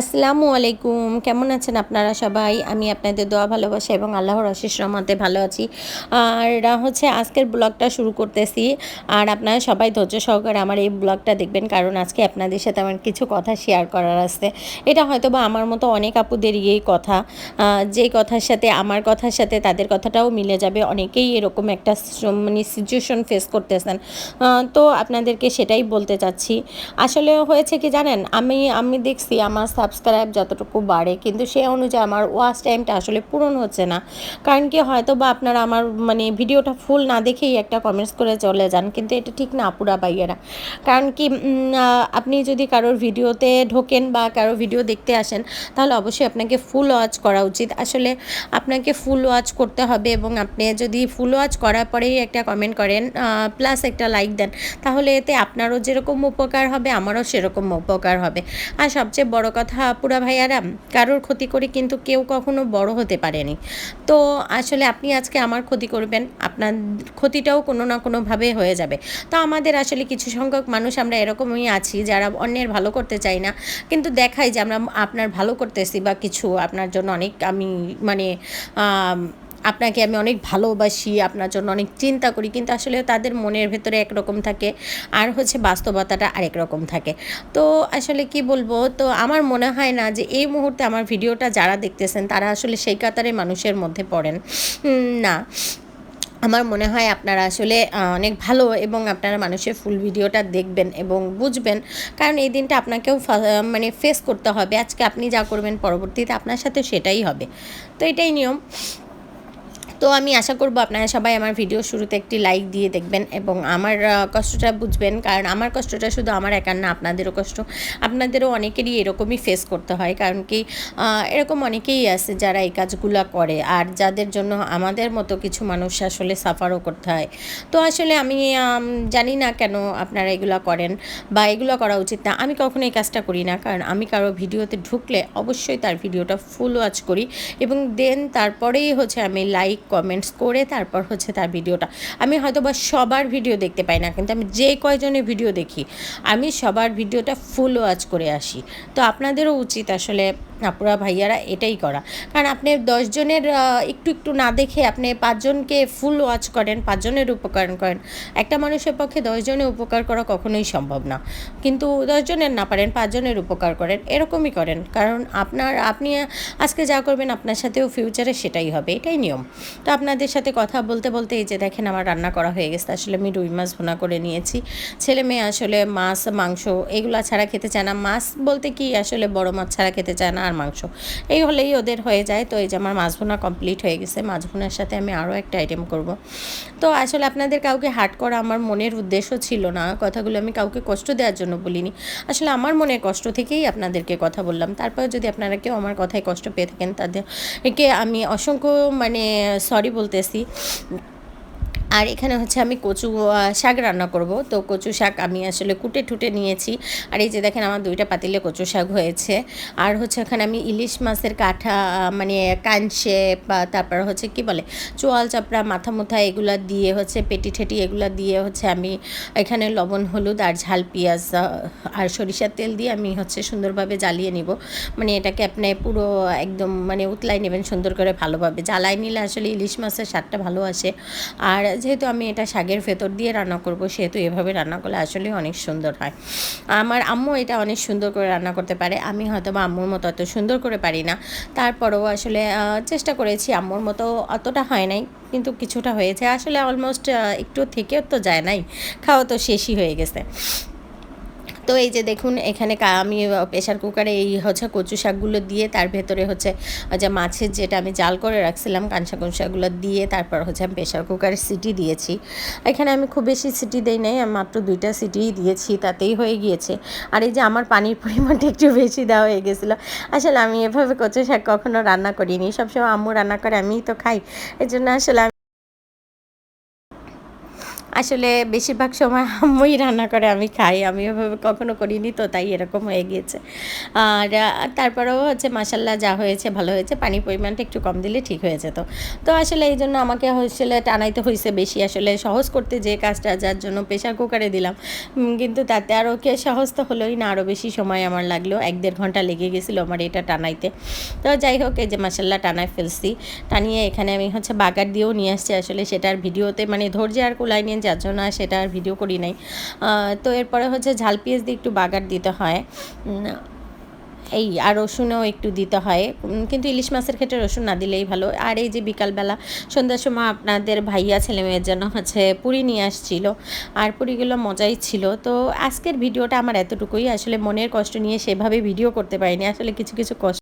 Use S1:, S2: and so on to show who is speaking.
S1: আসসালামু আলাইকুম। কেমন আছেন আপনারা সবাই? আমি আপনাদের দোয়া, ভালোবাসা এবং আল্লাহর অশেষ রহমতে ভালো আছি। আর হচ্ছে আজকের ব্লগটা শুরু করতেছি। আর আপনারা সবাই ধৈর্য সহকারে আমার এই ব্লগটা দেখবেন, কারণ আজকে আপনাদের সাথে আমার কিছু কথা শেয়ার করার আছে। এটা হয়তো বা আমার মতো অনেক আপুদের এই কথা। যে কথার সাথে, আমার কথার সাথে তাদের কথাটাও মিলে যাবে। অনেকেই এরকম একটা মানে সিচুয়েশন ফেস করতেছেন। তো আপনাদেরকে সেটাই বলতে চাচ্ছি। আসলে হয়েছে কি জানেন? আমি আমি দেখছি আমার সাবস্ক্রাইব যতটুকু বাড়ে, কিন্তু সেই অনুযায়ী আমার ওয়াচ টাইমটা আসলে পূরণ হচ্ছে না। কারণ কি হয়তো বা আপনারা আমার মানে ভিডিওটা ফুল না দেখেই একটা কমেন্টস করে চলে যান, কিন্তু এটা ঠিক না, আপুরা বাইয়েরা কারণ কি আপনি যদি কারোর ভিডিওতে ঢোকেন বা কারোর ভিডিও দেখতে আসেন, তাহলে অবশ্যই আপনাকে ফুল ওয়াচ করা উচিত। আসলে আপনাকে ফুল ওয়াচ করতে হবে এবং আপনি যদি ফুল ওয়াচ করার পরেই একটা কমেন্ট করেন প্লাস একটা লাইক দেন, তাহলে এতে আপনারও যেরকম উপকার হবে, আমারও সেরকম উপকার হবে। আর সবচেয়ে বড় কথা পুরা ভাইয়ারা কারোর ক্ষতি করে কিন্তু কেউ কখনো বড় হতে পারেনি। তো আসলে আপনি আজকে আমার ক্ষতি করবেন, আপনার ক্ষতিটাও কোনো না কোনোভাবে হয়ে যাবে। তো আমাদের আসলে কিছু সংখ্যক মানুষ আমরা এরকমই আছি, যারা অন্যের ভালো করতে চাই না। কিন্তু দেখাই যে আমরা আপনার ভালো করতেছি বা কিছু, আপনার জন্য অনেক আমি মানে আপনাকে আমি অনেক ভালোবাসি, আপনার জন্য অনেক চিন্তা করি, কিন্তু আসলে তাদের মনের ভেতরে একরকম থাকে আর হচ্ছে বাস্তবতাটা আরেক রকম থাকে। তো আসলে কি বলব, তো আমার মনে হয় না যে এই মুহূর্তে আমার ভিডিওটা যারা দেখতেছেন, তারা আসলে সেই কাতারে মানুষের মধ্যে পড়েন। না। আমার মনে হয় আপনারা আসলে অনেক ভালো এবং আপনারা মানুষের ফুল ভিডিওটা দেখবেন এবং বুঝবেন, কারণ এই দিনটা আপনাকেও মানে ফেস করতে হবে। আজকে আপনি যা করবেন, পরবর্তীতে আপনার সাথে সেটাই হবে। তো এটাই নিয়ম। তো আমি আশা করব আপনারা সবাই আমার ভিডিও শুরুতে একটি লাইক দিয়ে দেখবেন এবং আমার কষ্টটা বুঝবেন। কারণ আমার কষ্টটা শুধু আমার একার না, আপনাদেরও কষ্ট। আপনাদেরও অনেকেরই এরকমই ফেস করতে হয়। কারণ কি এরকম অনেকেই আছে যারা এই কাজগুলো করে। আর যাদের জন্য আমাদের মতো কিছু মানুষ আসলে সাফারও করতে হয়। তো আসলে আমি জানি না কেন আপনারা এগুলো করেন বা এগুলো করা উচিত না। আমি কখনো এই কাজটা করি না। কারণ আমি কারও ভিডিওতে ঢুকলে অবশ্যই তার ভিডিওটা ফুল ওয়াচ করি এবং দেন তারপরেই হচ্ছে আমি লাইক কমেন্টস করে তারপর হচ্ছে তার ভিডিওটা। আমি হয়তো বা সবার ভিডিও দেখতে পাই না, কিন্তু আমি যে কয়জনের ভিডিও দেখি, আমি সবার ভিডিওটা ফুল ওয়াচ করে আসি। তো আপনাদেরও উচিত আসলে, আপুরা, ভাইয়ারা, এটাই করা। কারণ আপনি দশজনের একটু একটু না দেখে আপনি পাঁচজনকে ফুল ওয়াচ করেন, পাঁচজনের উপকার করেন, একটা মানুষের পক্ষে দশজনের উপকার করা কখনোই সম্ভব না। কিন্তু দশজনের না পারেন, পাঁচজনের উপকার করেন, এরকমই করেন। কারণ আপনার, আপনি আজকে যা করবেন আপনার সাথেও ফিউচারে সেটাই হবে, এটাই নিয়ম। তো আপনাদের সাথে কথা বলতে বলতে এই যে দেখেন আমার রান্না করা হয়ে গেছে, আসলে আমি রুই মাছ ভুনা করে নিয়েছি। ছেলে মেয়ে আসলে মাছ, মাংস এগুলো ছাড়া খেতে চায় না। মাছ বলতে কি, আসলে বড় মাছ ছাড়া খেতে চায় না, আর মাংস। এই হলেই ওদের হয়ে যায়। তো এই যে আমার মাছ ভুনা কমপ্লিট হয়ে গেছে। মাছ ভুনার সাথে আমি আরও একটা আইটেম করব। তো আসলে আপনাদের কাউকে হার্ট করা আমার মনের উদ্দেশ্য ছিল না। কথাগুলো আমি কাউকে কষ্ট দেওয়ার জন্য বলিনি। আসলে আমার মনের কষ্ট থেকেই আপনাদেরকে কথা বললাম। তারপর যদি আপনারা কেউ আমার কথায় কষ্ট পেয়ে থাকেন, তাদেরকে আমি অসংখ্য মানে সরি বলতেছি। আর এখানে হচ্ছে আমি কচু শাক রান্না করব। তো কচু শাক আমি আসলে কুটে টুটে নিয়েছি। আর এই যে দেখেন আমার দুইটা পাতিলে কচু শাক হয়েছে। আর হচ্ছে এখানে আমি ইলিশ মাছের কাঠা মানে কাঞ্চে বা তারপর হচ্ছে কি বলে, চোয়াল চাপড়া, মাথা মুথা এগুলা দিয়ে হচ্ছে, পেটি ঠেটি এগুলা দিয়ে হচ্ছে আমি এখানে লবণ, হলুদ আর ঝাল, পেঁয়াজ আর সরিষার তেল দিয়ে আমি হচ্ছে সুন্দরভাবে জ্বালিয়ে নিব। মানে এটাকে আপনি পুরো একদম মানে উতলাই নেবেন সুন্দর করে ভালোভাবে। জ্বালাই নিলে আসলে ইলিশ মাছের স্বাদটা ভালো আসে। আর যেহেতু আমি এটা শাকের ভেতর দিয়ে রান্না করব, সেহেতু এভাবে রান্না করলে আসলে অনেক সুন্দর হয়। আমার আম্মু এটা অনেক সুন্দর করে রান্না করতে পারে। আমি হয়তো বা আম্মুর মতো অত সুন্দর করে পারি না। তারপরেও আসলে চেষ্টা করেছি। আম্মুর মতো অতটা হয় নাই, কিন্তু কিছুটা হয়েছে। আসলে অলমোস্ট একটু থেকেও তো যায় নাই। খাওয়া তো শেষই হয়ে গেছে। তো এই যে দেখুন, এখানে আমি প্রেশার কুকারে এই হচ্ছে কচু শাকগুলো দিয়ে তার ভেতরে হচ্ছে যে মাছের যেটা আমি জাল করে রাখছিলাম কাঁচা কঞ্চাগুলো দিয়ে তারপর হচ্ছে আমি প্রেশার কুকারে সিটি দিয়েছি। এখানে আমি খুব বেশি সিটি দেই নাই, আমি মাত্র দুইটা সিটিই দিয়েছি, তাতেই হয়ে গিয়েছে। আর এই যে আমার পানির পরিমাণটা একটু বেশি দেওয়া হয়ে গেছিল। আসলে আমি এভাবে কচু শাক কখনো রান্না করিনি, সবসময় আম্মু রান্না করে আমিই তো খাই এই জন্য আসলে আসলে বেশিরভাগ সময় আম্মুই রান্না করে, আমি খাই। আমি ওভাবে কখনো করিনি তো, তাই এরকম হয়ে গিয়েছে। আর, তারপরেও হচ্ছে মাসাল্লাহ যা হয়েছে, ভালো হয়েছে। পানির পরিমাণটা একটু কম দিলে ঠিক হয়ে যেত। তো আসলে এই জন্য আমাকে হয়েছিল টানাইতে হয়েছে বেশি। আসলে সহজ করতে যে কাজটা, যার জন্য প্রেশার কুকারে দিলাম। কিন্তু তাতে আরও কে সহজ তো হলোই না আরও বেশি সময় আমার লাগল। এক দেড় ঘণ্টা লেগে গেছিল আমার এটা টানাইতে। তো যাই হোক, এই যে মাসাল্লাহ টানায় ফেলছি। টানিয়ে এখানে আমি হচ্ছে বাগার দিয়েও নিয়ে আসছি। আসলে সেটার ভিডিওতে মানে ধৈর্য আর কুলাই নিয়ে যার জন্য সেটা আর ভিডিও করি নাই। তো এরপরে হচ্ছে ঝাল পেঁয়াজ দিয়ে একটু বাগার দিতে হয়। এই, আর রসুনও একটু দিতে হয়। কিন্তু ইলিশ মাছের ক্ষেত্রে রসুন না দিলেই ভালো। আর এই যে বিকালবেলা সন্ধ্যার সময় আপনাদের ভাইয়া ছেলে মেয়ের জন্য হচ্ছে পুরি নিয়ে আসছিল। আর পুরিগুলো মজাই ছিল। তো আজকের ভিডিওটা আমার এতটুকুই। আসলে মনের কষ্ট নিয়ে সেভাবে ভিডিও করতে পারিনি। আসলে কিছু কিছু কষ্ট